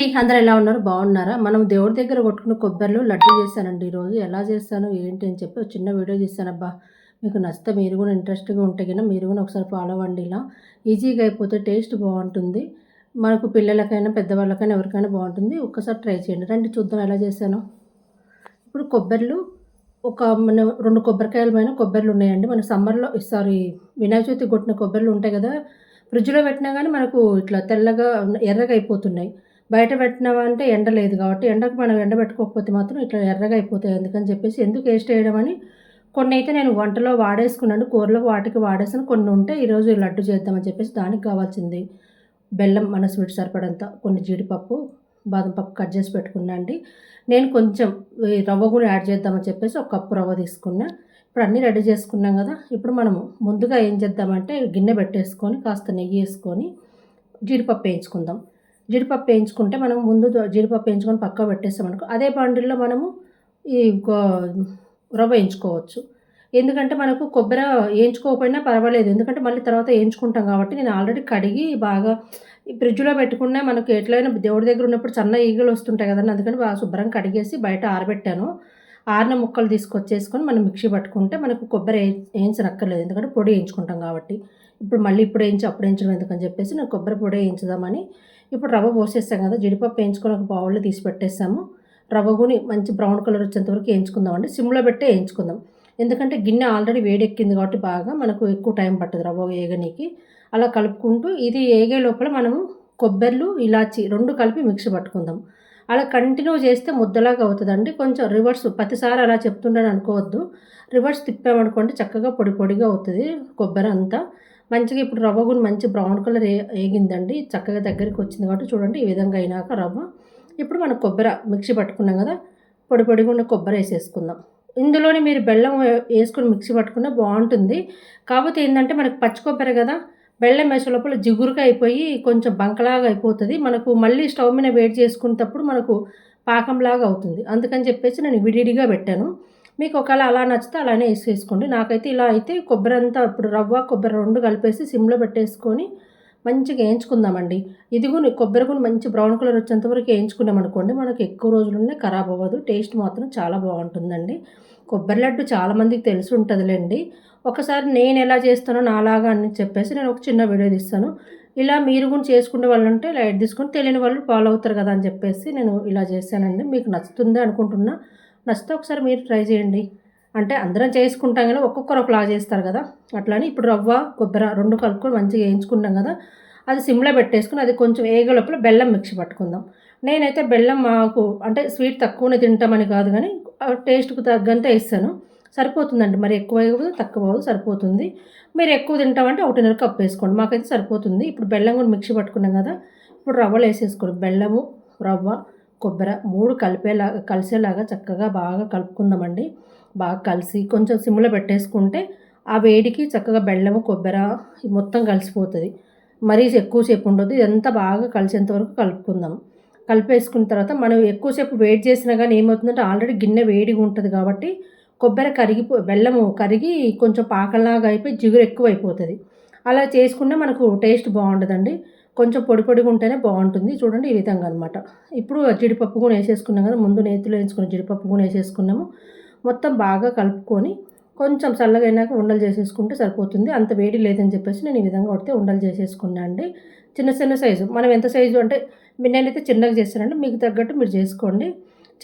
అందరూ ఎలా ఉన్నారు? బాగున్నారా? మనం దేవుడి దగ్గర కొట్టుకున్న కొబ్బరిలో లడ్డు చేశానండి ఈరోజు. ఎలా చేస్తాను ఏంటి అని చెప్పి ఒక చిన్న వీడియో చేశానబ్బా. మీకు నచ్చితే మీరు కూడా ఇంట్రెస్ట్గా ఉంటే కన్నా మీరు కూడా ఒకసారి ఫాలో అవ్వండి ఇలా. ఈజీగా అయిపోతే టేస్ట్ బాగుంటుంది. మనకు పిల్లలకైనా పెద్దవాళ్ళకైనా ఎవరికైనా బాగుంటుంది. ఒక్కసారి ట్రై చేయండి. రండి చూద్దాం ఎలా చేశాను. ఇప్పుడు కొబ్బరిలు ఒక మన రెండు కొబ్బరికాయల పైన కొబ్బరిలు ఉన్నాయండి. మన సమ్మర్లో సారీ వినాయక చవితి కొట్టిన కొబ్బరిలు ఉంటాయి కదా. ఫ్రిడ్జ్లో పెట్టినా కానీ మనకు ఇట్లా తెల్లగా ఎర్రగా అయిపోతున్నాయి. బయట పెట్టినామంటే ఎండ లేదు కాబట్టి ఎండకు మనం ఎండ పెట్టుకోకపోతే మాత్రం ఇట్లా ఎర్రగా అయిపోతాయి అందుకని చెప్పేసి ఎందుకు వేస్ట్ చేయడం అని కొన్ని అయితే నేను వంటలో వాడేసుకున్నాను కూరలో వాటికి వాడేసాను. కొన్ని ఉంటే ఈరోజు లడ్డు చేద్దామని చెప్పేసి దానికి కావాల్సింది బెల్లం మన స్వీట్ సరిపడంత కొన్ని జీడిపప్పు బాదం పప్పు కట్ చేసి పెట్టుకున్నా అండి. నేను కొంచెం రవ్వ కూడా యాడ్ చేద్దామని చెప్పేసి ఒక కప్పు రవ్వ తీసుకున్నా. ఇప్పుడు అన్నీ రెడీ చేసుకున్నాం కదా ఇప్పుడు మనము ముందుగా ఏం చేద్దామంటే గిన్నె పెట్టేసుకొని కాస్త నెయ్యి వేసుకొని జీడిపప్పు వేయించుకుందాం. జీడిపప్పు వేయించుకుంటే మనం ముందు జీడిపప్పు వేయించుకొని పక్క పెట్టేస్తామనుకో అదే బండిల్లో మనము ఈ రవ్వ వేయించుకోవచ్చు. ఎందుకంటే మనకు కొబ్బరి వేయించుకోకపోయినా పర్వాలేదు. ఎందుకంటే మళ్ళీ తర్వాత వేయించుకుంటాం కాబట్టి నేను ఆల్రెడీ కడిగి బాగా ఫ్రిడ్జ్లో పెట్టుకున్నా మనకు ఎట్లయినా దేవుడి దగ్గర ఉన్నప్పుడు సన్న ఈగలు వస్తుంటాయి కదండి అందుకని బాగా శుభ్రంగా కడిగేసి బయట ఆరబెట్టాను. ఆరిన ముక్కలు తీసుకొచ్చేసుకొని మనం మిక్సీ పట్టుకుంటే మనకు కొబ్బరి వేయించనక్కర్లేదు ఎందుకంటే పొడి వేయించుకుంటాం కాబట్టి. ఇప్పుడు మళ్ళీ ఇప్పుడు వేయించి అప్పుడు వేయించడం ఎందుకని చెప్పేసి నేను కొబ్బరి పొడి వేయించుదామని ఇప్పుడు రవ్వ పోసేస్తాం కదా జీడిపప్పు వేయించుకొని ఒక బౌల్లో తీసి పెట్టేస్తాము. రవ్వ గుని మంచి బ్రౌన్ కలర్ వచ్చేంత వరకు వేయించుకుందామండి. సిమ్లో పెట్టే వేయించుకుందాం. ఎందుకంటే గిన్నె ఆల్రెడీ వేడెక్కింది కాబట్టి బాగా మనకు ఎక్కువ టైం పట్టదు రవ్వ వేగనీకి. అలా కలుపుకుంటూ ఇది ఏగే లోపల మనము కొబ్బరిలు ఇలాచి రెండు కలిపి మిక్సీ పట్టుకుందాం. అలా కంటిన్యూ చేస్తే ముద్దలాగా అవుతుందండి. కొంచెం రివర్స్ ప్రతిసారి అలా చెప్తుండని అనుకోవద్దు. రివర్స్ తిప్పామనుకోండి చక్కగా పొడి పొడిగా అవుతుంది కొబ్బరి అంతా మంచిగా ఇప్పుడు రవ్వ కూడా మంచి బ్రౌన్ కలర్ ఏగిందండి. చక్కగా దగ్గరికి వచ్చింది కాబట్టి చూడండి ఈ విధంగా అయినాక రవ్వ. ఇప్పుడు మనం కొబ్బరి మిక్సీ పట్టుకున్నాం కదా పొడి పొడిగా ఉన్న కొబ్బరి వేసేసుకుందాం. ఇందులోనే మీరు బెల్లం వేసుకుని మిక్సీ పట్టుకున్నా బాగుంటుంది. కాకపోతే ఏంటంటే మనకు పచ్చి కొబ్బరి కదా బెల్లం వేసే లోపల జిగురుగా అయిపోయి కొంచెం బంకలాగా అయిపోతుంది. మనకు మళ్ళీ స్టవ్ మీద వేడి చేసుకునేటప్పుడు మనకు పాకంలాగా అవుతుంది. అందుకని చెప్పేసి నేను విడిడిగా పెట్టాను. మీకు ఒకవేళ అలా నచ్చితే అలానే వేసేసుకోండి. నాకైతే ఇలా అయితే కొబ్బరి అంతా ఇప్పుడు రవ్వ కొబ్బరి రెండు కలిపేసి సిమ్లో పెట్టేసుకొని మంచిగా వేయించుకుందామండి. ఇదిగో కొబ్బరి కూడా మంచి బ్రౌన్ కలర్ వచ్చేంత వరకు వేయించుకున్నాం అనుకోండి మనకు ఎక్కువ రోజులునే ఖరాబ్ అవ్వదు. టేస్ట్ మాత్రం చాలా బాగుంటుందండి. కొబ్బరి లడ్డు చాలామందికి తెలిసి ఉంటుందిలేండి. ఒకసారి నేను ఎలా చేస్తానో నాలాగా అని చెప్పేసి నేను ఒక చిన్న వీడియో తీస్తాను. ఇలా మీరు కూడా చేసుకునే వాళ్ళు ఉంటే లైట్ తీసుకొని తెలియని వాళ్ళు ఫాలో అవుతారు కదా అని చెప్పేసి నేను ఇలా చేశానండి. మీకు నచ్చుతుంది అనుకుంటున్నా నచ్చితే ఒకసారి మీరు ట్రై చేయండి. అంటే అందరం చేసుకుంటాం కానీ ఒక్కొక్కరు ఒకలా చేస్తారు కదా. అట్లానే ఇప్పుడు రవ్వ కొబ్బరి రెండు కలుపుకొని మంచిగా వేయించుకుంటాం కదా అది సిమ్లో పెట్టేసుకుని అది కొంచెం ఏగ లోపల బెల్లం మిక్సీ పట్టుకుందాం. నేనైతే బెల్లం మాకు అంటే స్వీట్ తక్కువనే తింటామని కాదు కానీ టేస్ట్కు తగ్గంత వేస్తాను. సరిపోతుందండి. మరి ఎక్కువ అవ్వదు తక్కువ అవ్వదు సరిపోతుంది. మీరు ఎక్కువ తింటామంటే ఒకటిన్నర కప్పు వేసుకోండి. మాకైతే సరిపోతుంది. ఇప్పుడు బెల్లం కూడా మిక్సీ పట్టుకున్నాం కదా ఇప్పుడు రవ్వలు వేసేసుకోండి. బెల్లము రవ్వ కొబ్బరి మూడు కలిపేలాగా కలిసేలాగా చక్కగా బాగా కలుపుకుందామండి. బాగా కలిసి కొంచెం సిమ్లో పెట్టేసుకుంటే ఆ వేడికి చక్కగా బెల్లము కొబ్బరి మొత్తం కలిసిపోతుంది. మరీ ఎక్కువసేపు ఉండదు ఇదంతా బాగా కలిసేంత వరకు కలుపుకుందాం. కలిపేసుకున్న తర్వాత మనం ఎక్కువసేపు వేడి చేసినా కానీ ఏమవుతుందంటే ఆల్రెడీ గిన్నె వేడిగా ఉంటుంది కాబట్టి కొబ్బరి కరిగిపో బెల్లము కరిగి కొంచెం పాకలాగా అయిపోయి జిగురు ఎక్కువ అయిపోతుంది అలా చేసుకుంటే మనకు టేస్ట్ బాగుంటుందండి కొంచెం పొడి పొడిగా ఉంటేనే బాగుంటుంది. చూడండి ఈ విధంగా అనమాట ఇప్పుడు జీడిపప్పు కూడా వేసేసుకున్నాం కదా. ముందు నేతిలో వేసుకున్న జీడిపప్పు కూడా వేసేసుకున్నాము. మొత్తం బాగా కలుపుకొని కొంచెం చల్లగా అయినాక ఉండలు చేసేసుకుంటే సరిపోతుంది. అంత వేడి లేదని చెప్పేసి నేను ఈ విధంగా కొడితే ఉండలు చేసేసుకున్నా అండి. చిన్న చిన్న సైజు. మనం ఎంత సైజు అంటే నేనైతే చిన్నగా చేస్తానండి. మీకు తగ్గట్టు మీరు చేసుకోండి.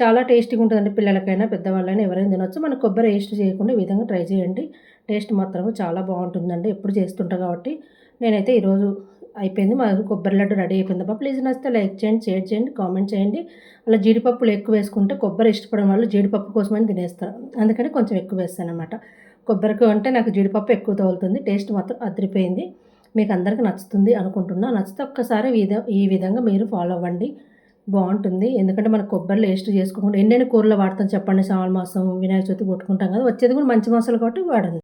చాలా టేస్టీగా ఉంటుందండి పిల్లలకైనా పెద్దవాళ్ళైనా ఎవరైనా తినొచ్చు. మన కొబ్బరి వేస్ట్ చేయకుండా ఈ విధంగా ట్రై చేయండి. టేస్ట్ మాత్రం చాలా బాగుంటుందండి. ఎప్పుడు చేస్తుంటా కాబట్టి నేనైతే ఈరోజు అయిపోయింది. మా కొబ్బరి లడ్డు రెడీ అయిపోయింది. అబ్బా ప్లీజ్ నచ్చితే లైక్ చేయండి షేర్ చేయండి కామెంట్ చేయండి. అలా జీడిపప్పులు ఎక్కువ వేసుకుంటే కొబ్బరి ఇష్టపడడం వల్ల జీడిపప్పు కోసమని తినేస్తారు అందుకని కొంచెం ఎక్కువ వేస్తాను అనమాట కొబ్బరికి అంటే నాకు జీడిపప్పు ఎక్కువ తగులుతుంది. టేస్ట్ మాత్రం అదిరిపోయింది. మీకు అందరికీ నచ్చుతుంది అనుకుంటున్నా. నచ్చితే ఒక్కసారి ఈ విధంగా మీరు ఫాలో అవ్వండి. బాగుంటుంది. ఎందుకంటే మన కొబ్బరిలో వేస్ట్ చేసుకోకుండా ఎన్నెన్ని కూరలు వాడతాం చెప్పండి. శ్రావణ మాసం వినాయక చవితి కొట్టుకుంటాం కదా వచ్చేది కూడా మంచి మసాలా కాబట్టి వాడండి